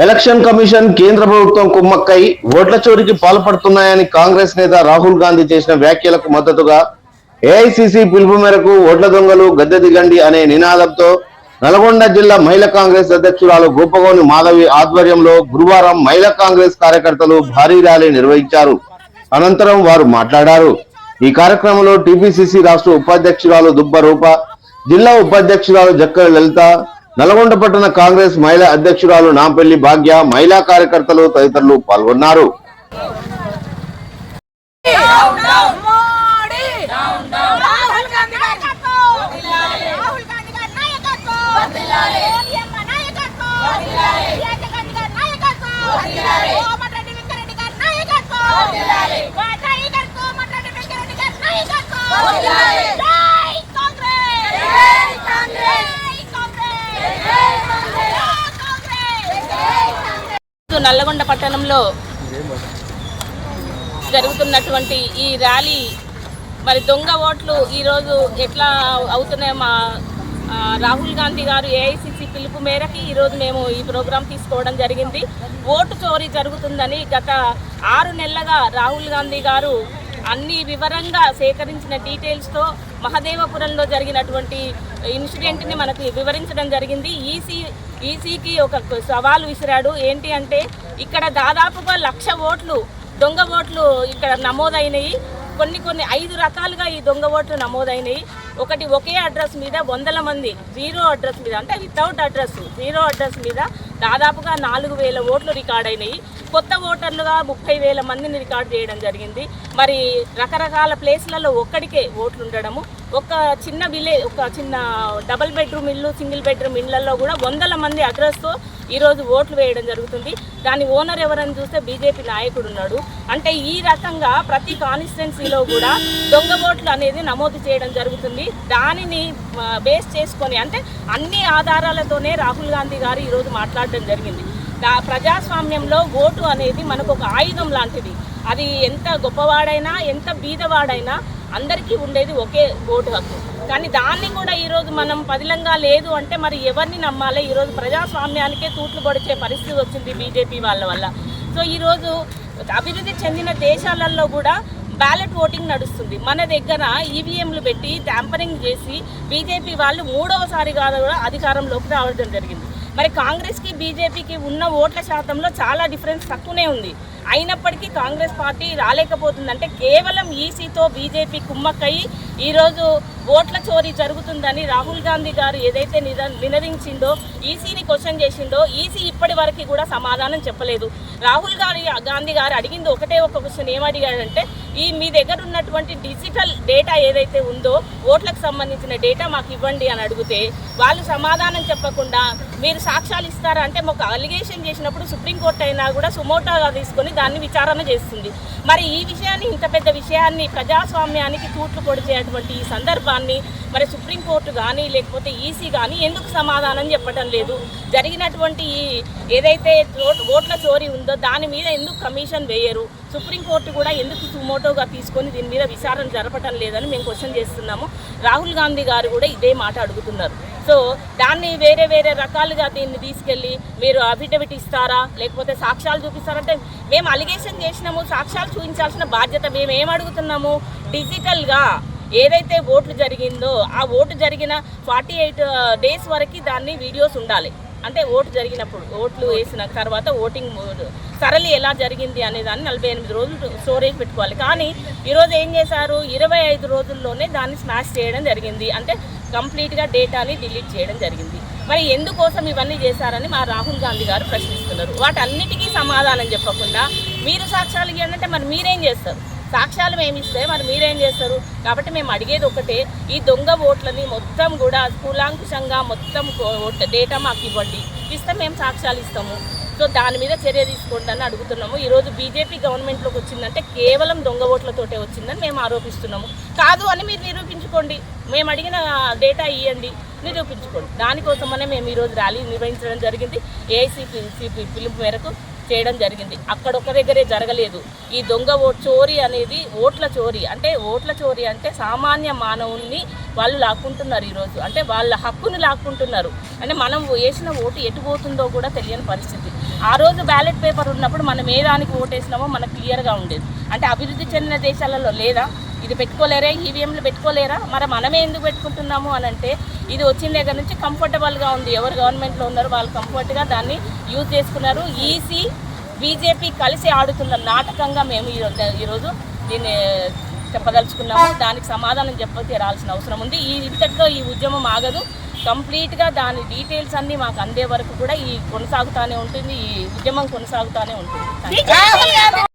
Election commission కేంద్ర ప్రభుత్వం కుమ్మక్కై ఓట్ల చోరీకి పాల్పడుతున్నాయని కాంగ్రెస్ నేత రాహుల్ గాంధీ చేసిన వ్యాఖ్యలకు మద్దతుగా ఏఐసిసి పిలుపు మేరకు ఓట్ల దొంగలు గద్దె దిగండి అనే నినాదంతో నల్గొండ జిల్లా మహిళా కాంగ్రెస్ అధ్యక్షురాలు గోపగోని మాధవి ఆధ్వర్యంలో గురువారం మహిళా కాంగ్రెస్ కార్యకర్తలు భారీ ర్యాలీ నిర్వహించారు. అనంతరం వారు మాట్లాడారు. ఈ కార్యక్రమంలో టిపిసిసి రాష్ట్ర ఉపాధ్యక్షురాలు దుబ్బ రూప జిల్లా ఉపాధ్యక్షురాలు జక్కల లలిత నల్గొండ పట్టణ కాంగ్రెస్ మహిళా అధ్యక్షురాలు నాంపల్లి భాగ్య మహిళా కార్యకర్తలు తదితరులు పాల్గొన్నారు మోడీ రాహుల్ గాంధీ నాయకత్వం రాహుల్ గాంధీ గారి నాయకత్వం ఓడిఎమ్మ నాయకత్వం ప్రియాంక గాంధీ గారి నాయకత్వం కోమటిరెడ్డి వెంకరెడ్డి గారి నాయకత్వం వాటాయిగర్ కోమటిరెడ్డి వెంకరెడ్డి గారి నాయకత్వం జై కాంగ్రెస్ జై కాంగ్రెస్ జై కాంగ్రెస్ జై కాంగ్రెస్ జై కాంగ్రెస్ నల్లగొండ పట్టణంలో జరుగుతున్నటువంటి ఈ ర్యాలీ మరి దొంగ ఓట్లు ఈరోజు ఎట్లా అవుతున్నాయో మా రాహుల్ గాంధీ గారు ఏఐసిసి పిలుపు మేరకి ఈరోజు మేము ఈ ప్రోగ్రాం తీసుకోవడం జరిగింది. ఓటు చోరీ జరుగుతుందని గత ఆరు నెలలుగా రాహుల్ గాంధీ గారు అన్ని వివరంగా సేకరించిన డీటెయిల్స్తో మహదేవపురంలో జరిగినటువంటి ఇన్సిడెంట్ని మనకి వివరించడం జరిగింది. ఈసీ ఈసీకి ఒక సవాలు విసిరాడు. ఏంటి అంటే ఇక్కడ దాదాపుగా లక్ష ఓట్లు దొంగ ఓట్లు ఇక్కడ నమోదైనవి కొన్ని కొన్ని ఐదు రకాలుగా ఈ దొంగ ఓట్లు నమోదైనవి ఒకటి ఒకే అడ్రస్ మీద వందల మంది జీరో అడ్రస్ మీద అంటే వితౌట్ అడ్రస్ జీరో అడ్రస్ మీద దాదాపుగా నాలుగు వేల ఓట్లు రికార్డ్ అయినాయి. కొత్త ఓటర్లుగా ముప్పై వేల మందిని రికార్డ్ చేయడం జరిగింది. మరి రకరకాల ప్లేస్లలో ఒక్కడికే ఓట్లు ఉండడము ఒక చిన్న విలేజ్ ఒక చిన్న డబల్ బెడ్రూమ్ ఇల్లు సింగిల్ బెడ్రూమ్ ఇళ్ళలో కూడా వందల మంది అడ్రస్తో ఈరోజు ఓట్లు వేయడం జరుగుతుంది. దాని ఓనర్ ఎవరని చూస్తే బీజేపీ నాయకుడు ఉన్నాడు. అంటే ఈ రకంగా ప్రతి కాన్స్టిట్యున్సీలో కూడా దొంగ ఓట్లు అనేది నమోదు చేయడం జరుగుతుంది. దానిని బేస్ చేసుకొని అంటే అన్ని ఆధారాలతోనే రాహుల్ గాంధీ గారు ఈరోజు మాట్లాడడం జరిగింది. దా ప్రజాస్వామ్యంలో ఓటు అనేది మనకు ఒక ఆయుధం లాంటిది. అది ఎంత గొప్పవాడైనా ఎంత బీదవాడైనా అందరికీ ఉండేది ఒకే ఓటు హక్కు. కానీ దాన్ని కూడా ఈరోజు మనం పదిలంగా లేదు అంటే మరి ఎవరిని నమ్మాలి? ఈరోజు ప్రజాస్వామ్యానికే తూట్లు పొడిచే పరిస్థితి వచ్చింది బీజేపీ వాళ్ళ వల్ల. సో ఈరోజు అభివృద్ధి చెందిన దేశాలలో కూడా బ్యాలెట్ ఓటింగ్ నడుస్తుంది. మన దగ్గర ఈవీఎంలు పెట్టి ట్యాంపరింగ్ చేసి బీజేపీ వాళ్ళు మూడవసారి కాదు కూడా అధికారంలోకి రావడం జరిగింది. మరి కాంగ్రెస్కి బీజేపీకి ఉన్న ఓట్ల శాతంలో చాలా డిఫరెన్స్ తక్కువనే ఉంది. అయినప్పటికీ కాంగ్రెస్ పార్టీ రాలేకపోతుందంటే కేవలం ఈసీతో బీజేపీ కుమ్మక్కయి ఈరోజు ఓట్ల చోరీ జరుగుతుందని రాహుల్ గాంధీ గారు ఏదైతే నిద నినదించిందో ఈసీని క్వశ్చన్ చేసిందో ఈసీ ఇప్పటి వరకు కూడా సమాధానం చెప్పలేదు. రాహుల్ గారి గాంధీ గారు అడిగింది ఒకటే ఒక క్వశ్చన్ ఏమడిగాడంటే ఈ మీ దగ్గర ఉన్నటువంటి డిజిటల్ డేటా ఏదైతే ఉందో ఓట్లకు సంబంధించిన డేటా మాకు ఇవ్వండి అని అడిగితే వాళ్ళు సమాధానం చెప్పకుండా మీరు సాక్ష్యాలు ఇస్తారా? అంటే ఒక అలిగేషన్ చేసినప్పుడు సుప్రీంకోర్టు అయినా కూడా సుమోటోగా తీసుకొని దాన్ని విచారణ చేస్తుంది. మరి ఈ విషయాన్ని ఇంత పెద్ద విషయాన్ని ప్రజాస్వామ్యానికి తూట్లు పొడిచేటువంటి ఈ సందర్భాన్ని మరి సుప్రీంకోర్టు కానీ లేకపోతే ఈసీ కానీ ఎందుకు సమాధానం చెప్పడం లేదు? జరిగినటువంటి ఈ ఏదైతే ఓట్ల చోరీ ఉందో దాని మీద ఎందుకు కమిషన్ వేయరు? సుప్రీంకోర్టు కూడా ఎందుకు సుమోటోగా తీసుకొని దీని మీద విచారణ జరపడం లేదని మేము క్వశ్చన్ చేస్తున్నాము. రాహుల్ గాంధీ గారు కూడా ఇదే మాట అడుగుతున్నారు. సో దాన్ని వేరే వేరే రకాలుగా దీన్ని తీసుకెళ్ళి మీరు అఫిడవిట్ ఇస్తారా? లేకపోతే సాక్ష్యాలు చూపిస్తారంటే మేము అలిగేషన్ చేసినాము సాక్ష్యాలు చూపించాల్సిన బాధ్యత మేము ఏం అడుగుతున్నాము? డిజిటల్గా ఏదైతే ఓట్లు జరిగిందో ఆ ఓటు జరిగిన ఫార్టీ ఎయిట్ డేస్ వరకు దాన్ని వీడియోస్ ఉండాలి. అంటే ఓటు జరిగినప్పుడు ఓట్లు వేసిన తర్వాత ఓటింగ్ సరళి ఎలా జరిగింది అనే దాన్ని నలభై ఎనిమిది రోజులు స్టోరేజ్ పెట్టుకోవాలి. కానీ ఈరోజు ఏం చేశారు? ఇరవై ఐదు రోజుల్లోనే దాన్ని స్మాష్ చేయడం జరిగింది. అంటే కంప్లీట్గా డేటాని డిలీట్ చేయడం జరిగింది. మరి ఎందుకోసం ఇవన్నీ చేశారని మా రాహుల్ గాంధీ గారు ప్రశ్నిస్తున్నారు. వాటన్నిటికీ సమాధానం చెప్పకుండా మీరు సాక్ష్యాలు ఇవ్వాలంటే అంటే మరి మీరేం చేస్తారు? సాక్ష్యాలు మేము ఇస్తే మరి మీరేం చేస్తారు? కాబట్టి మేము అడిగేది ఒకటే ఈ దొంగ ఓట్లని మొత్తం కూడా కూలాంకుషంగా మొత్తం ఓట్ డేటా మాకు ఇవ్వండి. ఇస్తే మేము సాక్ష్యాలు ఇస్తాము. సో దాని మీద చర్య తీసుకోండి అని అడుగుతున్నాము. ఈరోజు బీజేపీ గవర్నమెంట్లోకి వచ్చిందంటే కేవలం దొంగ ఓట్లతోటే వచ్చిందని మేము ఆరోపిస్తున్నాము. కాదు అని మీరు నిరూపించుకోండి. మేము అడిగిన డేటా ఇవ్వండి నిరూపించుకోండి. దానికోసమనే మేము ఈరోజు ర్యాలీ నిర్వహించడం జరిగింది. ఏఐసీపీ పిలుపు మేరకు చేయడం జరిగింది. అక్కడ ఒక దగ్గరే జరగలేదు. ఈ దొంగ ఓ చోరీ అనేది ఓట్ల చోరీ. అంటే ఓట్ల చోరీ అంటే సామాన్య మానవుల్ని వాళ్ళు లాక్కుంటున్నారు ఈరోజు. అంటే వాళ్ళ హక్కుని లాక్కుంటున్నారు. అంటే మనం వేసిన ఓటు ఎటు పోతుందో కూడా తెలియని పరిస్థితి. ఆ రోజు బ్యాలెట్ పేపర్ ఉన్నప్పుడు మనం ఏ దానికి ఓటేసినామో మనకు క్లియర్గా ఉండేది. అంటే అభివృద్ధి చెందిన దేశాలలో లేదా ఇది పెట్టుకోలేరా? ఈవీఎంలు పెట్టుకోలేరా? మరి మనమే ఎందుకు పెట్టుకుంటున్నాము అని అంటే ఇది వచ్చిన దగ్గర నుంచి కంఫర్టబుల్గా ఉంది. ఎవరు గవర్నమెంట్లో ఉన్నారో వాళ్ళు కంఫర్ట్గా దాన్ని యూజ్ చేసుకున్నారు. ఈసీ బీజేపీ కలిసి ఆడుతున్న నాటకంగా మేము ఈరోజు ఈరోజు దీన్ని చెప్పదలుచుకున్నాము. దానికి సమాధానం చెప్పతీరాల్సిన అవసరం ఉంది. ఈ ఇంతట్లో ఈ ఉద్యమం ఆగదు. కంప్లీట్గా దాని డీటెయిల్స్ అన్నీ మాకు అందే వరకు కూడా ఈ కొనసాగుతూనే ఉంటుంది. ఈ ఉద్యమం కొనసాగుతూనే ఉంటుంది.